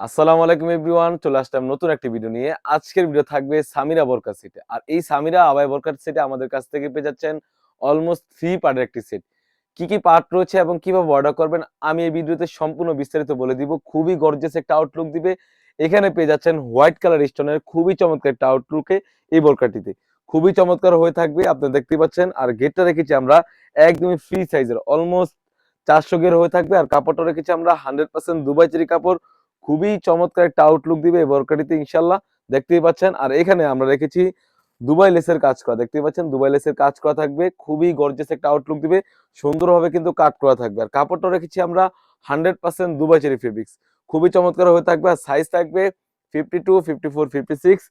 আসসালামু আলাইকুম এভরিওয়ান, চলে আসলাম নতুন একটি ভিডিও নিয়ে। আজকের ভিডিও থাকবে সামিরা বরকার সেটে আর এই সামিরা আবাই বরকার সেটে আমাদের কাছ থেকে পেয়ে যাচ্ছেন অলমোস্ট থ্রি পার্টের একটি সেট কি কি পার্ট রয়েছে এবং কীভাবে অর্ডার করবেন, আমি এই ভিডিওতে সম্পূর্ণ বিস্তারিত বলে দিব। খুবই গর্জেস একটা আউটলুক দিবে। এখানে পেয়ে যাচ্ছেন হোয়াইট কালার স্টোনের খুবই চমৎকার একটা আউটলুকে এই বোরকাটিতে। খুবই চমৎকার হয়ে থাকবে, আপনি দেখতে পাচ্ছেন। আর গেটটা রেখেছি আমরা একদমই ফ্রি সাইজের অলমোস্ট চারশো গের হয়ে থাকবে। আর কাপড়টা রেখেছি আমরা হান্ড্রেড পার্সেন্ট দুবাই চেরি কাপড়। খুবই চমৎকার একটা আউটলুক দিবে এই বরকাটিতে ইনশাল্লাহ। দেখতেই পাচ্ছেন, আর এখানে আমরা রেখেছি দুবাই লেসের কাজ করা। দেখতেই পাচ্ছেন, দুবাই লেসের কাজ করা থাকবে, খুবই গর্জেস একটা আউটলুক দিবে, সুন্দরভাবে কিন্তু কাট করা থাকবে। আর কাপড়টা রেখেছি আমরা hundred percent Dubai cherry fabrics খুবই চমৎকার হয়ে থাকবে, আর সাইজ থাকবে fifty two fifty four fifty six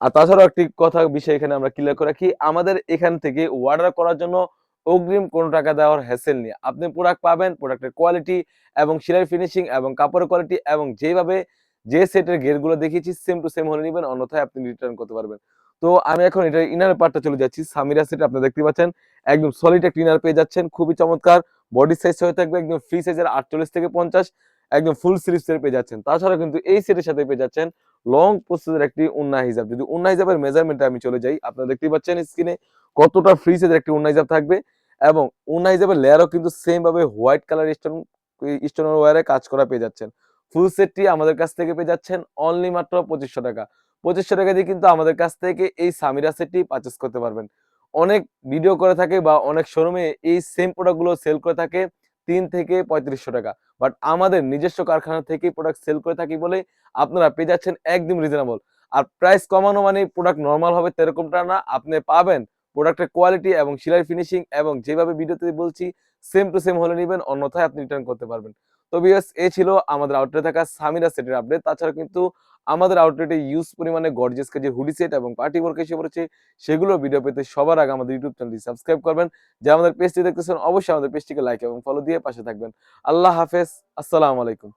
আর তাছাড়াও একটি কথা, বিষয় এখানে আমরা ক্লিয়ার করে রাখি, আমাদের এখান থেকে অর্ডার করার জন্য অগ্রিম কোনো টাকা দেওয়ার হ্যাসেল নিয়ে আপনি প্রোডাক্ট পাবেন প্রোডাক্টের কোয়ালিটি এবং সেলাই ফিনিশিং এবং কাপড়ের কোয়ালিটি এবং যেভাবে যে সেটের গেরগুলো দেখিয়েছি সেম টু সেম হলে নেবেন, অন্যথায় আপনি রিটার্ন করতে পারবেন। তো আমি এখন এটা ইনার পার্টটা চলে যাচ্ছি, সামিরা সেট আপনি দেখতে পাচ্ছেন, একদম সলিড একটা ইনার পেয়ে যাচ্ছেন, খুবই চমৎকার বডি সাইজ হয়ে থাকবে একদম ফ্রি সাইজের আটচল্লিশ থেকে পঞ্চাশ, একদম ফুল সিরিজের পেয়ে যাচ্ছেন। তাছাড়া কিন্তু এই সেটের সাথে পেয়ে যাচ্ছেন লং প্রসেসের একটি উন্না হিসাব যদি উন্না হিসাবের মেজারমেন্টে আমি চলে যাই, আপনারা দেখতে পাচ্ছেন স্ক্রিনে কতটা ফ্রি সাইজের একটি উন্না হিসাব থাকবে। এবং উন্না হিসাবের লেয়ারও কিন্তু সেম ভাবে হোয়াইট কালার স্টোন স্টোনের ওয়ারে কাজ করা পেয়ে যাচ্ছেন। ফুল সেটটি আমাদের কাছ থেকে পেয়ে যাচ্ছেন অনলি মাত্র পঁচিশশো টাকা। পঁচিশশো টাকা দিয়ে কিন্তু আমাদের কাছ থেকে এই সামিরা সেটটি পারচেস করতে পারবেন। অনেক ভিডিও করে থাকে বা অনেক শোরুমে এই সেম প্রোডাক্টগুলো সেল করে থাকে তিন থেকে পঁয়ত্রিশশো টাকা। বাট আমাদের নিজস্ব কারখানা থেকে প্রোডাক্ট সেল করে থাকি বলে আপনারা পেয়ে যাচ্ছেন একদম রিজনেবল আর প্রাইস কমানো মানে প্রোডাক্ট নর্মাল হবে তেরকমটা না, আপনি পাবেন প্রোডাক্টের কোয়ালিটি এবং সেলাই ফিনিশিং এবং যেভাবে ভিডিওতে বলছি সেম টু সেম হলে নেবেন, অন্যথায় আপনি রিটার্ন করতে পারবেন। তো বিএস এ ছিল আমাদের আউটলেটে থাকা সামিরা সেটের আপডেট তাছাড়া কিন্তু আমাদের আউটলেটে ইউজ পরিমাণে গর্জেস কেজি হুডি সেট এবং পার্টি ওয়ার্ক এসে পড়েছে। সেগুলো ভিডিও পেতে সবার আগে আমাদের ইউটিউব চ্যানেলটি সাবস্ক্রাইব করবেন। যে আমাদের পেজটি দেখতেছেন, অবশ্যই আমাদের পেজটিকে লাইক এবং ফলো দিয়ে পাশে থাকবেন। আল্লাহ হাফেজ। আসসালামু আলাইকুম।